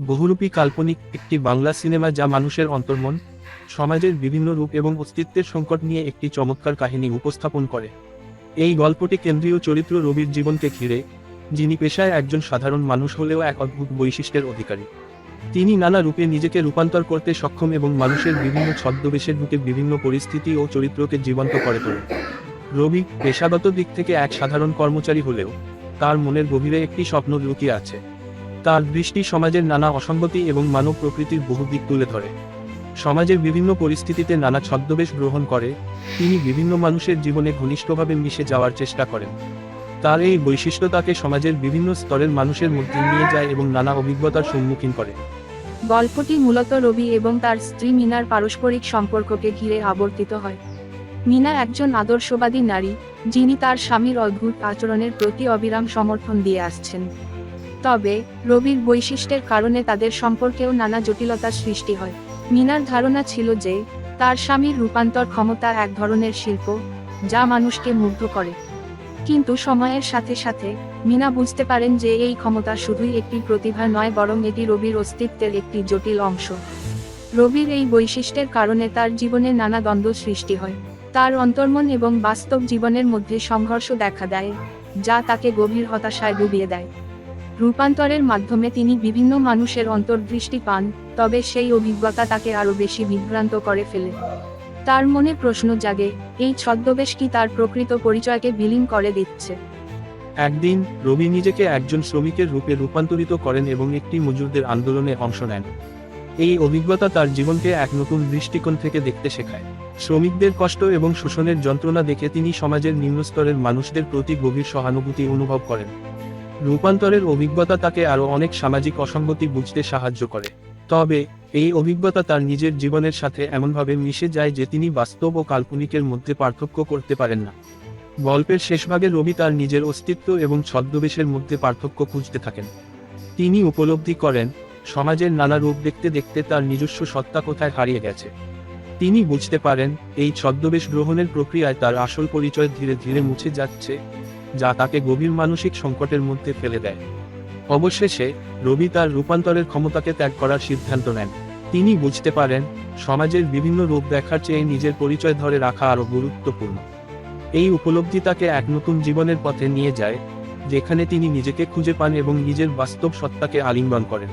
বহুরূপী কাল্পনিক একটি বাংলা সিনেমা যা মানুষের অন্তর্মন, সমাজের বিভিন্ন রূপ এবং অস্তিত্বের সংকট নিয়ে একটি চমৎকার কাহিনী উপস্থাপন করে। এই গল্পটি কেন্দ্রীয় চরিত্র রবির জীবনকে ঘিরে, যিনি পেশায় একজন সাধারণ মানুষ হলেও এক অদ্ভুত বৈশিষ্ট্যের অধিকারী। তিনি নানা রূপে নিজেকে রূপান্তর করতে সক্ষম এবং মানুষের বিভিন্ন ছদ্মবেশে ঢুকে বিভিন্ন পরিস্থিতি ও চরিত্রকে জীবন্ত করে তোলেন রবি পেশাগত দিক থেকে এক সাধারণ কর্মচারী হলেও, তার মনের গভীরে একটি স্বপ্ন লুকিয়ে আছে। তার দৃষ্টি সমাজের নানা অসঙ্গতি এবং মানব প্রকৃতির বহু দিক তুলে ধরে। সমাজের বিভিন্ন পরিস্থিতিতে নানা ছদ্মবেশ গ্রহণ করে, তিনি বিভিন্ন মানুষের জীবনে ঘনিষ্ঠভাবে মিশে যাওয়ার চেষ্টা করেন। তার এই বৈশিষ্ট্য তাকে সমাজের বিভিন্ন স্তরের মানুষের মধ্যে নিয়ে যায় এবং নানা অভিজ্ঞতার সম্মুখীন করে। গল্পটি মূলত রবি এবং তার স্ত্রী মিনার পারস্পরিক সম্পর্ককে ঘিরে আবর্তিত হয়। মিনা একজন আদর্শবাদী নারী, যিনি তার স্বামীর অদ্ভুত আচরণের প্রতি অবিরাম সমর্থন দিয়ে আসছেন। তবে, রবির বৈশিষ্ট্যের কারণে তাদের সম্পর্কেও নানা জটিলতার সৃষ্টি হয়। মিনার ধারণা ছিল যে, তার স্বামীর রূপান্তর ক্ষমতা এক ধরনের শিল্প, যা মানুষকে মুগ্ধ করে। কিন্তু সময়ের সাথে সাথে, মিনা বুঝতে পারেন যে এই ক্ষমতা শুধুই একটি প্রতিভা নয়, বরং এটি রবির অস্তিত্বের একটি জটিল অংশ। রবির এই বৈশিষ্ট্যের কারণে তার জীবনে নানা দ্বন্দ্ব সৃষ্টি হয়। তার অন্তর্মন এবং বাস্তব জীবনের মধ্যে সংঘর্ষ দেখা দেয়, যা তাকে গভীর হতাশায় ডুবিয়ে দেয়। রূপান্তরের মাধ্যমে তিনি বিভিন্ন মানুষের অন্তর্দৃষ্টি পান, তবে সেই অভিজ্ঞতা তাকে আরও বেশি বিভ্রান্ত করে ফেলে। তার মনে প্রশ্ন জাগে, এই ছদ্মবেশ কি তার প্রকৃত পরিচয়কে বিলীন করে দিচ্ছে? একদিন, রবি নিজেকে একজন শ্রমিকের রূপে রূপান্তরিত করেন এবং একটি মজুরদের আন্দোলনে অংশ নেন। এই অভিজ্ঞতা তার জীবনকে এক নতুন দৃষ্টিকোণ থেকে দেখতে শেখায়। শ্রমিকদের কষ্ট এবং শোষণের যন্ত্রণা দেখে তিনি সমাজের নিম্নস্তরের মানুষদের প্রতি গভীর সহানুভূতি অনুভব করেন। রূপান্তরের অভিজ্ঞতা তাকে আরও অনেক সামাজিক অসঙ্গতি বুঝতে সাহায্য করে। তবে, এই অভিজ্ঞতা তার নিজের জীবনের সাথে এমনভাবে মিশে যায় যে তিনি বাস্তব ও কাল্পনিকের মধ্যে পার্থক্য করতে পারেন না। গল্পের শেষভাগে রবি তার নিজের অস্তিত্ব এবং ছদ্মবেশের মধ্যে পার্থক্য খুঁজতে থাকেন। তিনি উপলব্ধি করেন, সমাজের নানা রূপ দেখতে দেখতে তার নিজস্ব সত্তা কোথায় হারিয়ে গেছে। তিনি বুঝতে পারেন, এই ছদ্মবেশ গ্রহণের প্রক্রিয়ায় তার আসল পরিচয় ধীরে ধীরে মুছে যাচ্ছে যা তাকে গভীর মানসিক সংকটের মধ্যে ফেলে দেয়। অবশেষে, রবি তার রূপান্তরের ক্ষমতাকে ত্যাগ করার সিদ্ধান্ত নেন। তিনি বুঝতে পারেন, সমাজের বিভিন্ন রূপ দেখার চেয়ে নিজের পরিচয় ধরে রাখা আরও গুরুত্বপূর্ণ। এই উপলব্ধি তাকে এক নতুন জীবনের পথে নিয়ে যায়, যেখানে তিনি নিজেকে খুঁজে পান এবং নিজের বাস্তব সত্তাকে আলিঙ্গন করেন।